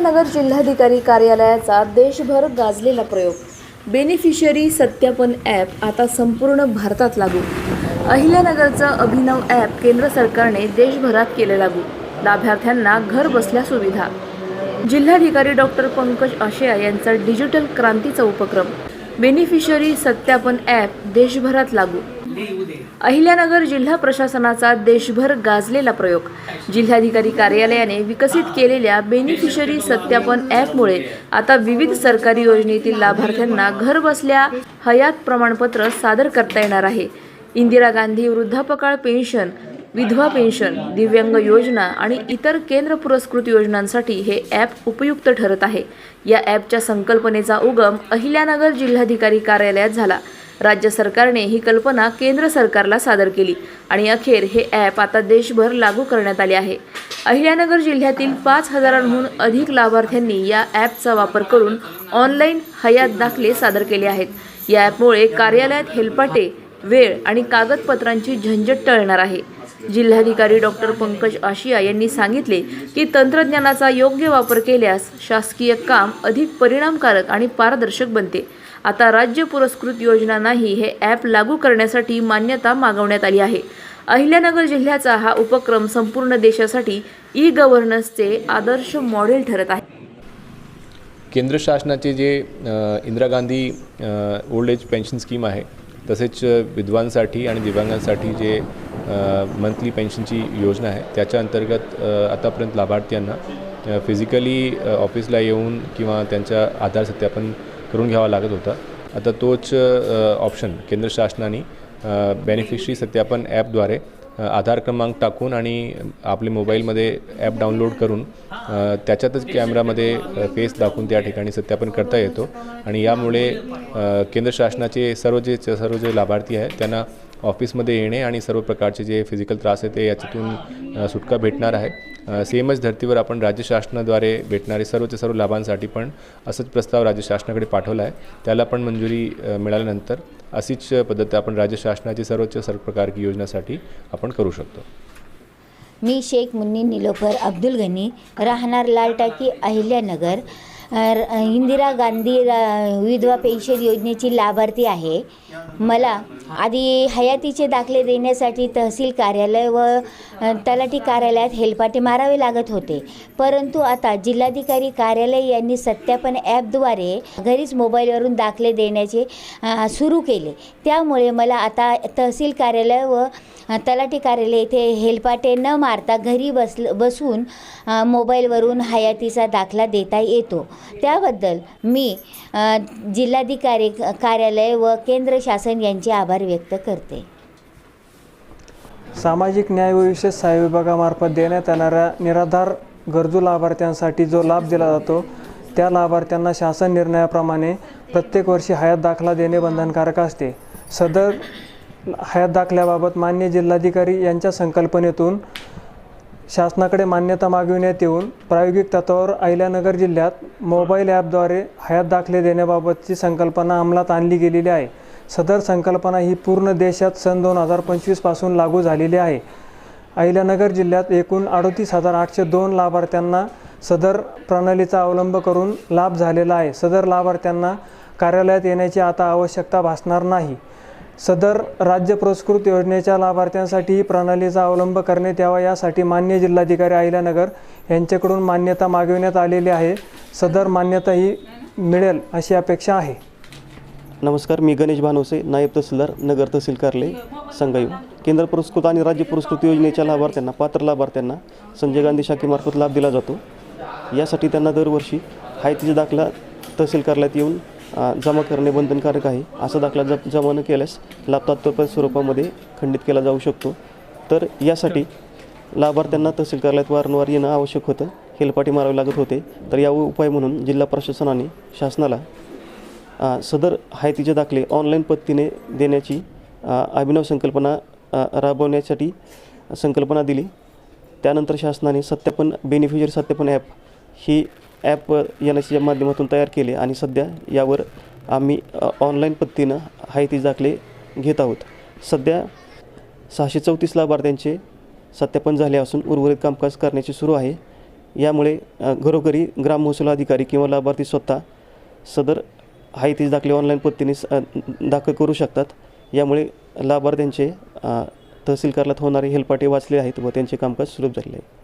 अहिल्यानगर जिल्हाधिकारी कार्यालयाचा देशभर गाजलेला प्रयोग. बेनिफिशरी सत्यापन ॲप आता संपूर्ण भारतात लागू. अहिल्यानगरचं अभिनव ॲप केंद्र सरकारने देशभरात केलं लागू. लाभार्थ्यांना घर बसल्या सुविधा. जिल्हाधिकारी डॉक्टर पंकज आशिया यांचा डिजिटल क्रांतीचा उपक्रम. बेनिफिशरी सत्यापन ॲप देशभरात लागू. अहिल्यानगर जिल्हा प्रशासनाचा देशभर गाजलेला प्रयोग. जिल्हाधिकारी कार्यालयाने विकसित केलेल्या बेनिफिशरी सत्यापन ॲपमुळे आता विविध सरकारी योजनेतील लाभार्थ्यांना घरबसल्या हयात प्रमाणपत्र सादर करता येणार आहे. इंदिरा गांधी वृद्धापकाळ पेन्शन विधवा पेन्शन दिव्यांग योजना आणि इतर केंद्र पुरस्कृत योजनांसाठी हे ॲप उपयुक्त ठरत आहे. या ॲपच्या संकल्पनेचा उगम अहिल्यानगर जिल्हाधिकारी कार्यालयात झाला. राज्य सरकारने ही कल्पना केंद्र सरकारला सादर केली. आणि अखेर हे ॲप आता देशभर लागू करण्यात आले आहे. अहिल्यानगर जिल्ह्यातील पाच हजारांहून अधिक लाभार्थ्यांनी या ॲपचा वापर करून ऑनलाईन हयात दाखले सादर केले आहेत. या ॲपमुळे कार्यालयात हेलपाटे वेळ आणि कागदपत्रांची झंझट टळणार आहे. जिल्हाधिकारी डॉक्टर पंकज आशिया यांनी सांगितले की तंत्रज्ञानाचा योग्य वापर केल्यास शासकीय काम अधिक परिणामकारक आणि पारदर्शक बनते. आता राज्य पुरस्कृत योजना नाही हे ॲप लागू करण्यासाठी मान्यता मागवण्यात आली आहे. अहिल्यानगर जिल्ह्याचा हा उपक्रम संपूर्ण देशासाठी ई गव्हर्नन्सचे आदर्श मॉडेल ठरत आहे. केंद्र शासनाचे जे Indira Gandhi old age pension scheme आहे तसेच विधवांसाठी आणि दिव्यांगांसाठी जे मंथली पेन्शनची योजना आहे त्याच्या अंतर्गत आतापर्यंत लाभार्थ्यांना फिजिकली ऑफिसला येऊन किंवा त्यांच्या आधार सत्यापन करून घ्यावा लागत होता. आता तोच ऑप्शन केंद्र शासनाने बेनिफिशरी सत्यापन ॲपद्वारे आधार क्रमांक टाकून आणि आपले मोबाईलमध्ये ॲप डाउनलोड करून त्याच्यातच कॅमेरामध्ये फेस दाखवून त्या ठिकाणी सत्यापन करता येतो. आणि यामुळे केंद्र शासनाचे सर्व जे सर्व जे लाभार्थी आहेत त्यांना ऑफिसमध्ये येणे आणि सर्व प्रकारचे जे फिजिकल त्रास आहे ते याच्यातून सुटका भेटणार आहे. सेमच धर्तीवर आपण राज्य शासनाद्वारे भेटणारे सर्वच्या सर्व लाभांसाठी पण असंच प्रस्ताव राज्य शासनाकडे पाठवला आहे. त्याला पण मंजुरी मिळाल्यानंतर अशीच पद्धत आपण राज्य शासनाची सर्वोच्च सर्व प्रकारची योजनासाठी आपण करू शकतो. मी शेख मुन्नी निलोफर अब्दुल गनी राहणार लाल टाकी अहिल्यानगर इंदिरा गांधी रा- विधवा पेन्शन योजनेची लाभार्थी आहे. मला आधी हयातीचे दाखले देण्यासाठी तहसील कार्यालय व तलाठी कार्यालयात हेलपाटे मारावे लागत होते. परंतु आता जिल्हाधिकारी कार्यालय यांनी सत्यापन ॲपद्वारे घरीच मोबाईलवरून दाखले देण्याचे सुरू केले. त्यामुळे मला आता तहसील कार्यालय व तलाठी कार्यालय येथे हेलपाटे न मारता घरी बसल बसून मोबाईलवरून हयातीचा दाखला देता येतो. त्याबद्दल मी जिल्हाधिकारी कार्यालय व केंद्र शासन यांचे आभार व्यक्त करते. सामाजिक न्याय व विशेष सहाय्य विभागामार्फत देण्यात येणाऱ्या निराधार गरजू लाभार्थ्यांसाठी जो लाभ दिला जातो त्या लाभार्थ्यांना शासन निर्णयाप्रमाणे प्रत्येक वर्षी हयात दाखला देणे बंधनकारक असते. सदर हयात दाखल्याबाबत मान्य जिल्हाधिकारी यांच्या संकल्पनेतून शासनाकडे मान्यता मागविण्यात येऊन प्रायोगिक तत्वावर अहिल्यानगर जिल्ह्यात मोबाईल ॲपद्वारे हयात दाखले देण्याबाबतची संकल्पना अंमलात आणली गेलेली आहे. सदर संकल्पना ही पूर्ण देशात सन दोन हजार पंचवीसपासून लागू झालेली आहे. अहिल्यानगर जिल्ह्यात एकूण अडतीस हजार आठशे दोन लाभार्थ्यांना सदर प्रणालीचा अवलंब करून लाभ झालेला आहे. सदर लाभार्थ्यांना कार्यालयात येण्याची आता आवश्यकता भासणार नाही. सदर राज्य पुरस्कृत योजनेच्या लाभार्थ्यांसाठी ही प्रणालीचा अवलंब करण्यात यावा यासाठी मान्य जिल्हाधिकारी अहिल्यानगर यांच्याकडून मान्यता मागविण्यात आलेली आहे. सदर मान्यता ही मिळेल अशी अपेक्षा आहे. नमस्कार मी गणेश भानोसे नायब तहसीलदार नगर तहसील कार्यालय संघायू केंद्र पुरस्कृत आणि राज्य पुरस्कृत योजनेच्या लाभार्थ्यांना पात्र लाभार्थ्यांना संजय गांधी शाखेमार्फत लाभ दिला जातो. यासाठी त्यांना दरवर्षी हायतीचा दाखला तहसील कार्यालयात येऊन जमा करणे बंधनकारक आहे. असा दाखला ज जमा न केल्यास लाभ तात्पर्य स्वरूपामध्ये खंडित केला जाऊ शकतो. तर यासाठी लाभार्थ्यांना तहसील कार्यालयात वारंवार येणं आवश्यक होतं. हेलपाटी मारावे लागत होते. तर या उपाय म्हणून जिल्हा प्रशासनाने शासनाला सदर हायतीचे दाखले ऑनलाईन पद्धतीने देण्याची अभिनव संकल्पना राबवण्यासाठी संकल्पना दिली. त्यानंतर शासनाने सत्यापन बेनिफिशरी सत्यापन ॲप ही ॲप येण्याच्या माध्यमातून तयार केले आणि सध्या यावर आम्ही ऑनलाईन पद्धतीनं हायती दाखले घेत आहोत. सध्या सहाशे चौतीस लाभार्थ्यांचे सत्यापन झाले असून उर्वरित कामकाज करण्याचे सुरू आहे. यामुळे घरोघरी ग्राम महसूल अधिकारी किंवा लाभार्थी स्वतः सदर हायतीच दाखले ऑनलाईन पद्धतीने स- दाखल करू शकतात. यामुळे लाभार्थ्यांचे अ, तहसील कार्यालयात होणारे हेलपाटे वाचले आहेत व त्यांचे कामकाज सुलभ झाले आहे.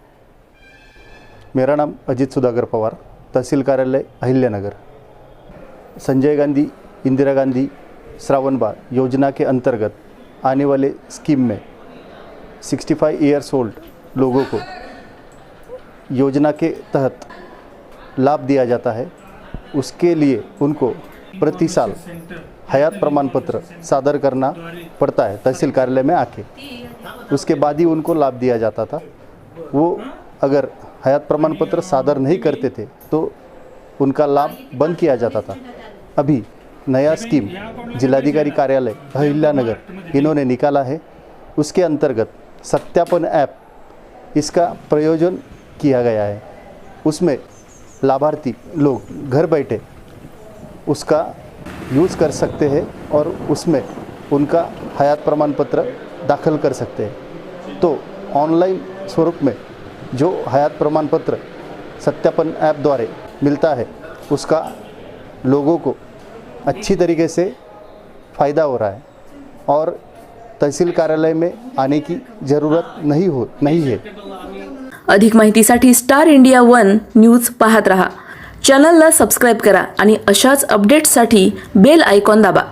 मेरा नाम अजीत सुधाकर पवार, तहसील कार्यालय अहिल्यानगर। संजय गांधी, इंदिरा गांधी श्रावणबाग योजना के अंतर्गत आने वाले स्कीम में 65 ईयर्स ओल्ड लोगों को योजना के तहत लाभ दिया जाता है। उसके लिए उनको प्रति साल हयात प्रमाण पत्र सादर करना पड़ता है तहसील कार्यालय में आके। उसके बाद ही उनको लाभ दिया जाता था। वो अगर हयात प्रमाण पत्र सादर नहीं करते थे तो उनका लाभ बंद किया जाता था। अभी नया स्कीम जिलाधिकारी कार्यालय अहिल्यानगर इन्होंने निकाला है। उसके अंतर्गत सत्यापन ऐप इसका प्रयोजन किया गया है। उसमें लाभार्थी लोग घर बैठे उसका यूज़ कर सकते हैं और उसमें उनका हयात प्रमाण पत्र दाखिल कर सकते हैं। तो ऑनलाइन स्वरूप में जो हयात प्रमाण पत्र सत्यापन ऐप द्वारे मिलता है, उसका लोगों को अच्छी तरीके से फ़ायदा हो रहा है और तहसील कार्यालय में आने की ज़रूरत नहीं हो, नहीं है। अधिक माहितीसाठी स्टार इंडिया वन न्यूज़ पाहत रहा. चॅनलला सबस्क्राईब करा आणि अशाच अपडेट्ससाठी बेल आयकॉन दाबा.